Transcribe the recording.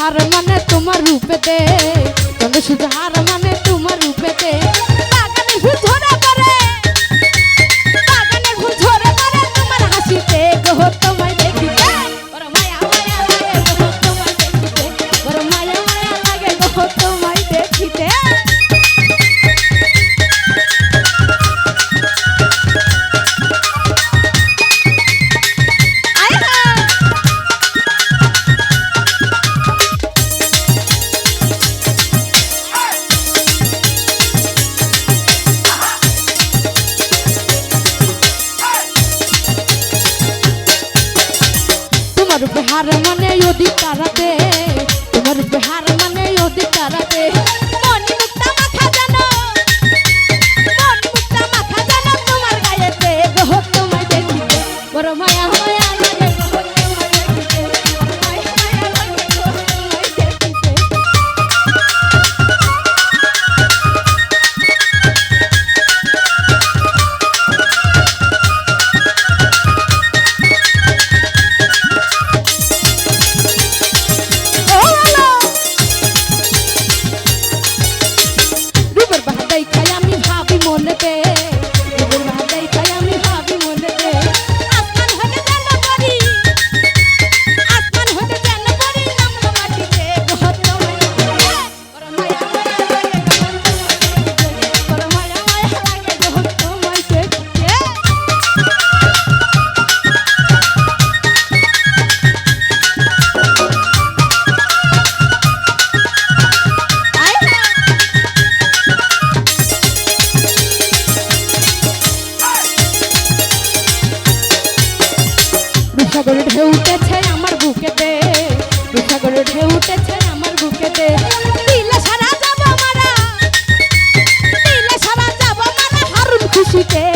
চন্দ্র শুধু হার মানে তোমার রূপেতে চন্দ্র শুধু হার মানে তোমার রূপেতে তোমার বেহার মানে অধিকারাতে তোমার উপহার সাগর উঠে উঠেছে আমার বুকেতে। দিলে সারা যাব মারা দিলে সারা যাব মারা, হারুন খুশিতে।